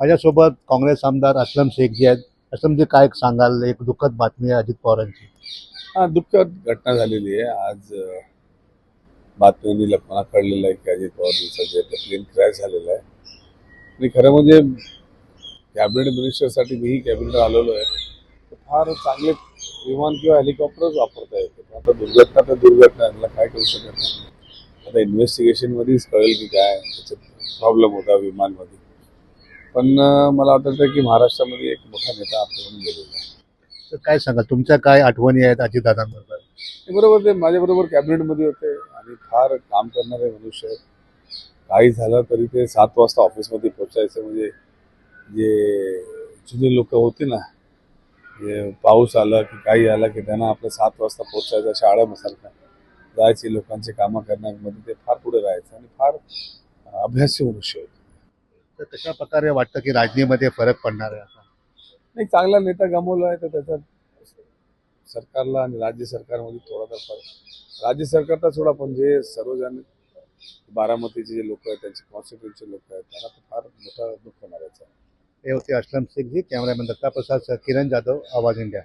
माझ्यासोबत काँग्रेस आमदार असलम शेख जे आहेत. असलमजी काय सांगाल? एक दुःखद बातमी आहे अजित पवारांची. हा दुःखद घटना झालेली आहे. आज बातमीने बातम्यांनी लोकांना कळलेलं आहे की अजित पवार जे प्लेन क्रॅश झालेलं आहे. आणि खरं म्हणजे कॅबिनेट मिनिस्टरसाठी मीही कॅबिनेट आलेलो आहे. तर फार चांगले विमान किंवा हेलिकॉप्टरच वापरता येते. आता दुर्घटना तर दुर्घटना त्याला काय करू शकत नाही. आता इन्व्हेस्टिगेशनमध्येच कळेल की काय त्याच्यात प्रॉब्लेम होता विमानमध्ये. पण मला वाटतं की महाराष्ट्रामध्ये एक मोठा नेता आपल्याकडून गेलेला आहे. तर काय सांगाल? तुमच्या काय आठवणी आहेत अजितदादांबरोबर ते बरोबर ते माझ्याबरोबर कॅबिनेटमध्ये होते आणि फार काम करणारे मनुष्य आहेत. काही झालं तरी ते सात वाजता ऑफिसमध्ये पोचायचं म्हणजे जे जुने लोक होते ना जे पाऊस आला की काही आला की त्यांना आपलं सात वाजता पोचायचं शाळेसारखं जायचे लोकांचे कामं करण्यामध्ये ते फार पुढे राहायचं आणि फार अभ्यासी मनुष्य होते. तर कशा प्रकारे वाटतं की राजनीतीमध्ये फरक पडणार आहे आता. नाही चांगला नेता गमावला आहे तर त्याचा सरकारला आणि राज्य सरकारमध्ये थोडासा फरक. राज्य सरकार तर सोडा पण जे सर्वजण बारामतीचे जे लोक आहेत त्यांचे कॉन्स्टिट्युन्सीचे लोक आहेत त्यांना तर फार मोठा दुःख होणार याचा. हे होते असलम शेख जी कॅमेरामॅन दत्ता प्रसाद किरण जाधव आवाज इंडिया.